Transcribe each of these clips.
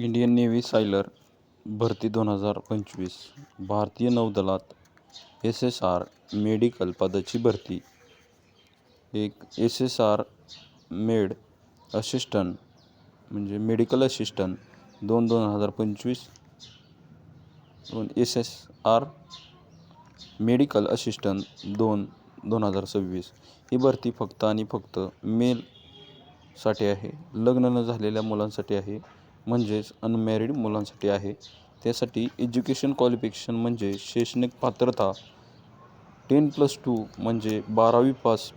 Indian navy सायलर भरती दोन हजार पंचवीस भारतीय नौदलात एस एस आर मेडिकल पदाची भरती. एक S S R med assistant म्हणजे मेडिकल असिस्टंट दोन दोन हजार पंचवीस. दोन S S R medical assistant दोन दोन हजार सव्वीस. ही भरती फक्त आणि फक्त मेलसाठी आहे. लग्न न झालेल्या मुलांसाठी आहे. म्हणजेच अनमॅरिड मुलांसाठी आहे. त्यासाठी एज्युकेशन क्वालिफिकेशन म्हणजे शैक्षणिक पात्रता टेन प्लस टू म्हणजे बारावी पास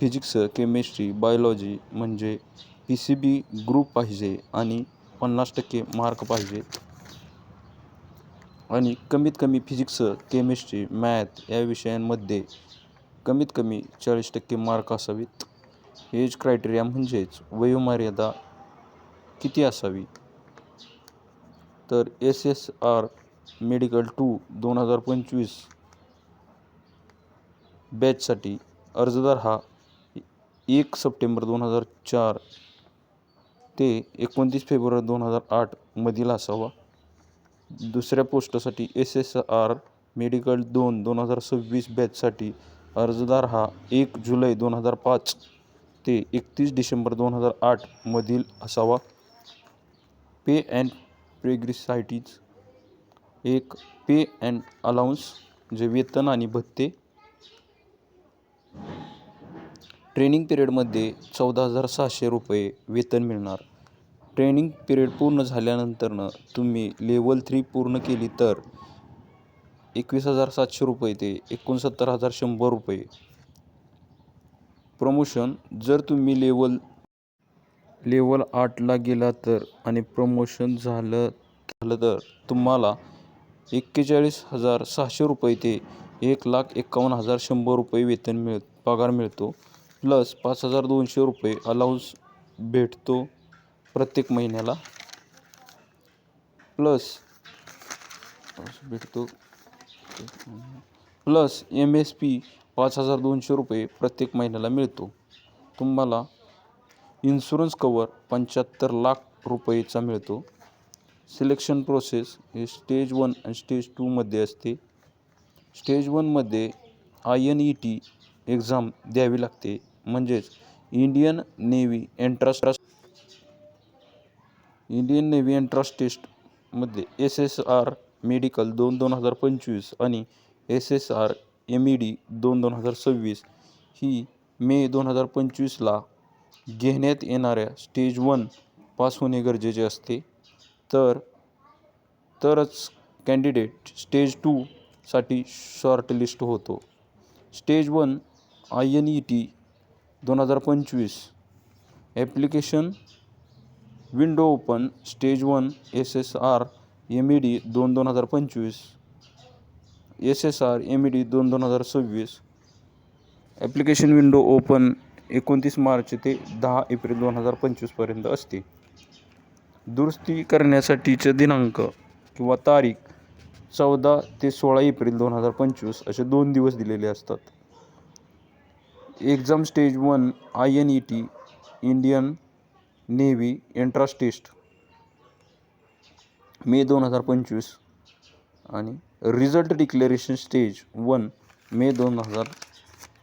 फिजिक्स केमिस्ट्री बायोलॉजी म्हणजे पी सी बी ग्रुप पाहिजे आणि पन्नास टक्के मार्क पाहिजे. आणि कमीत कमी फिजिक्स केमिस्ट्री मॅथ या विषयांमध्ये कमीत कमी चाळीस टक्के मार्क असावेत. एज क्रायटेरिया म्हणजेच वयोमर्यादा किती असावी? तर S S R medical two दोन हजार पंचवीस बॅचसाठी अर्जदार हा एक सप्टेंबर दोन हजार चार ते एकोणतीस फेब्रुवारी दोन हजार आठमधील असावा. दुसऱ्या पोस्टसाठी एस एस आर मेडिकल दोन दोन हजार सव्वीस बॅचसाठी अर्जदार हा एक जुलै दोन हजार पाच ते एकतीस डिसेंबर दोन हजार आठमधील असावा. Pay and prerequisites. एक पे अँड अलाउन्स जे वेतन आणि भत्ते. ट्रेनिंग पिरियडमध्ये चौदा हजार सहाशे रुपये वेतन मिळणार. ट्रेनिंग पिरियड पूर्ण झाल्यानंतरनं तुम्ही लेवल थ्री पूर्ण केली तर एकवीस हजार सातशे रुपये ते एकोणसत्तर हजार शंभर रुपये. प्रमोशन जर तुम्ही लेवल लेवल आठला गेला तर आणि प्रमोशन झालं झालं तर तुम्हाला एक्केचाळीस हजार सहाशे रुपये ते एक लाख एकावन्न हजार शंभर रुपये वेतन मिळ पगार मिळतो. प्लस पाच हजार दोनशे रुपये अलाउन्स भेटतो प्रत्येक महिन्याला. प्लस भेटतो. प्लस एम एस पी पाच हजार दोनशे रुपये प्रत्येक महिन्याला मिळतो. तुम्हाला इन्शुरन्स कवर पंच्याहत्तर लाख रुपयेचा मिळतो. सिलेक्शन प्रोसेस हे स्टेज वन आणि स्टेज टूमध्ये असते. स्टेज वनमध्ये I N E T exam द्यावी लागते. म्हणजेच Indian navy entrance Indian navy entrance टेस्टमध्ये एस एस आर मेडिकल दोन दोन हजार पंचवीस आणि S S R M E D दोन दोन हजार सव्वीस ही मे दोन हजार पंचवीसला घेण्यात येणाऱ्या स्टेज वन पास होणे गरजेचे असते. तर तरच कॅन्डिडेट स्टेज टूसाठी शॉर्टलिस्ट होतो. Stage one I N E T दोन हजार पंचवीस application window open stage one S S R M E D दोन दोन हजार पंचवीस S S R M E D दोन दोन हजार सव्वीस ॲप्लिकेशन विंडो ओपन एकोणतीस मार्च ते दहा एप्रिल दोन हजार पंचवीसपर्यंत असते. दुरुस्ती करण्यासाठीचे दिनांक किंवा तारीख चौदा ते सोळा एप्रिल दोन हजार पंचवीस असे दोन दिवस दिलेले असतात. Exam stage one I N E T Indian navy entrance test May दोन हजार पंचवीस आणि result declaration stage one May दोन हजार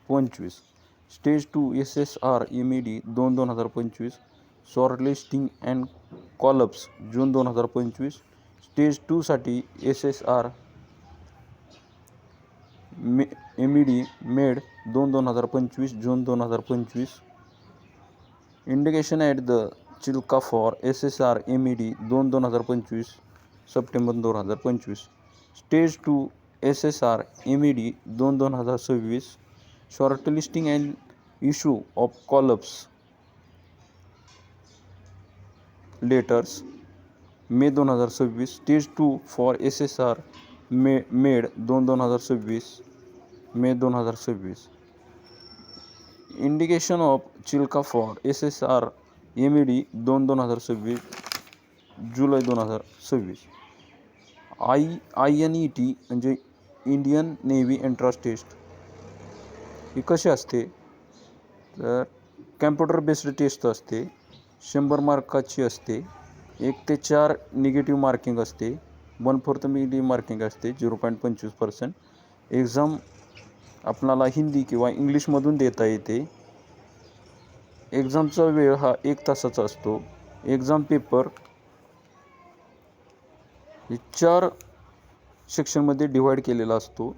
पंचवीस. Stage two S S R M E D दोन दोन हजार पंचवीस शॉर्टलिस्टिंग अँड कॉलप्स जून दोन हजार पंचवीस स्टेज टूसाठी एस एस आर मे एम ई डी मेड दोन दोन हजार पंचवीस जून दोन हजार पंचवीस. Indication at the Chilka for S S R M E D दोन दोन हजार पंचवीस सप्टेंबर दोन हजार पंचवीस. Stage two S S R M E D दोन दोन हजार सव्वीस shortlisting and issue of call ups letters May दोन हज़ार सव्वीस stage two for S S R may made दोन दोन हज़ार सव्वीस मे दोन हज़ार सव्वीस indication of Chilka for S S R M E D दोन दोन हज़ार सव्वीस जुलै दोन हज़ार सव्वीस I I N E T म्हणजे इंडियन नेव्ही एंट्रान्स टेस्ट ही कशी असते तर कॅम्प्युटर बेस्ड टेस्ट असते शंभर मार्काची असते एक ते चार निगेटिव्ह मार्किंग असते वन फोर्थ निगेटिव्ह मार्किंग असते झिरो पॉईंट पंचवीस पर्सेंट. एक्झाम आपणाला हिंदी किंवा इंग्लिशमधून देता येते. एक्झामचा वेळ हा एक तासाचा असतो. एक्झाम पेपर हे चार सेक्शनमध्ये डिवाईड केलेला असतो.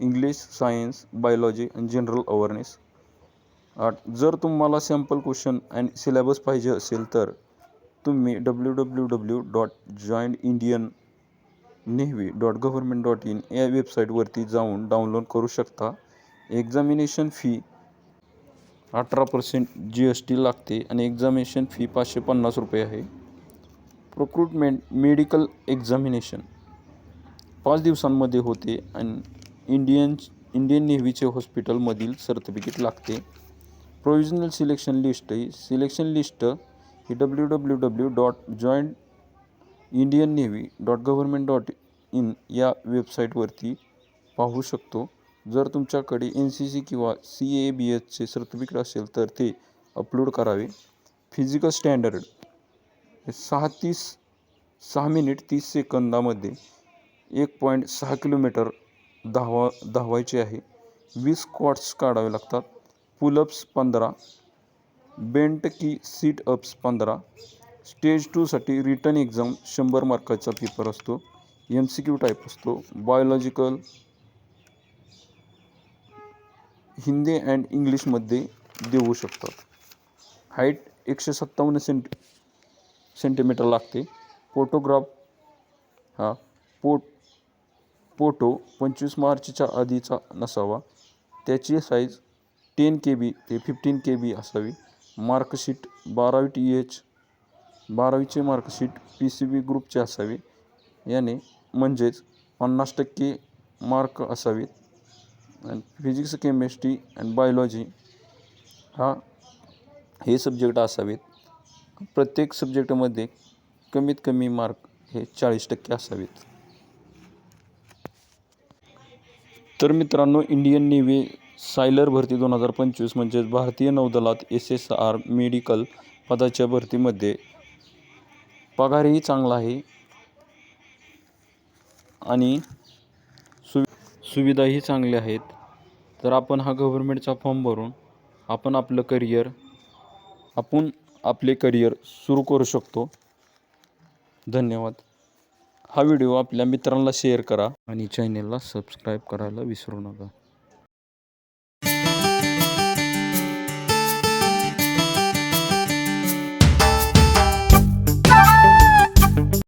इंग्लिश सायन्स बायोलॉजी आणि जनरल अवेअरनेस आठ. जर तुम्हाला सॅम्पल क्वेश्चन अँड सिलेबस पाहिजे असेल तर तुम्ही W W W dot joint Indian navy dot government dot in या वेबसाईटवरती जाऊन डाउनलोड करू शकता. एक्झामिनेशन फी अठरा पर्सेंट जी एस टी लागते आणि एक्झामिनेशन फी पाचशे पन्नास रुपये आहे. प्रोक्रुटमेंट मेडिकल एक्झामिनेशन पाच दिवसांमध्ये होते आणि इंडियन इंडियन नेव्हीचे हॉस्पिटलमधील सर्टिफिकेट लागते. प्रोविजनल सिलेक्शन लिस्ट ही selection list he W W W dot joint Indian navy dot government dot in या वेबसाईटवरती पाहू शकतो. जर तुमच्याकडे एन सी सी किंवा सी ए बी एचचे सर्टिफिकेट असेल तर ते अपलोड करावे. फिजिकल स्टँडर्ड सहा तीस सहा मिनिट तीस सेकंदामध्ये एक पॉईंट सहा किलोमीटर धावा धावायचे आहे. वीस स्क्वॉट्स काढावे लागतात. पुलअप्स पंधरा बेंट की सीट अप्स पंधरा स्टेज टूसाठी रिटर्न एक्झाम शंभर मार्काचा पेपर असतो एम सी क्यू टाईप असतो बायोलॉजिकल हिंदी अँड इंग्लिशमध्ये देऊ शकतात. हाईट एकशे सत्तावन्न सेंटी सेंटीमीटर लागते. फोटोग्राफ हा पोट फोटो पंचवीस मार्चच्या आधीचा नसावा. त्याची साईज टेन के बी ते फिफ्टीन के बी असावी. मार्कशीट बारावी टी एच बारावीचे मार्कशीट पी सी बी ग्रुपचे असावे. याने म्हणजेच पन्नास टक्के मार्क असावेत आणि फिजिक्स केमिस्ट्री अँड बायोलॉजी हा हे सब्जेक्ट असावेत. प्रत्येक सब्जेक्टमध्ये कमीत कमी मार्क हे चाळीस टक्के असावेत. तर मित्रांनो इंडियन नेव्ही सायलर भरती दोन हजार पंचवीस म्हणजेच भारतीय नौदलात एस एस आर मेडिकल पदाच्या भरतीमध्ये पगारही चांगला आहे आणि सु सुविधाही चांगल्या आहेत. तर आपण हा गव्हर्मेंटचा फॉर्म भरून आपण आपलं करिअर आपण आपले करिअर सुरू करू शकतो. धन्यवाद. हा व्हिडिओ आपल्या मित्रांना शेअर करा आणि चॅनेलला सबस्क्राईब करायला विसरू नका.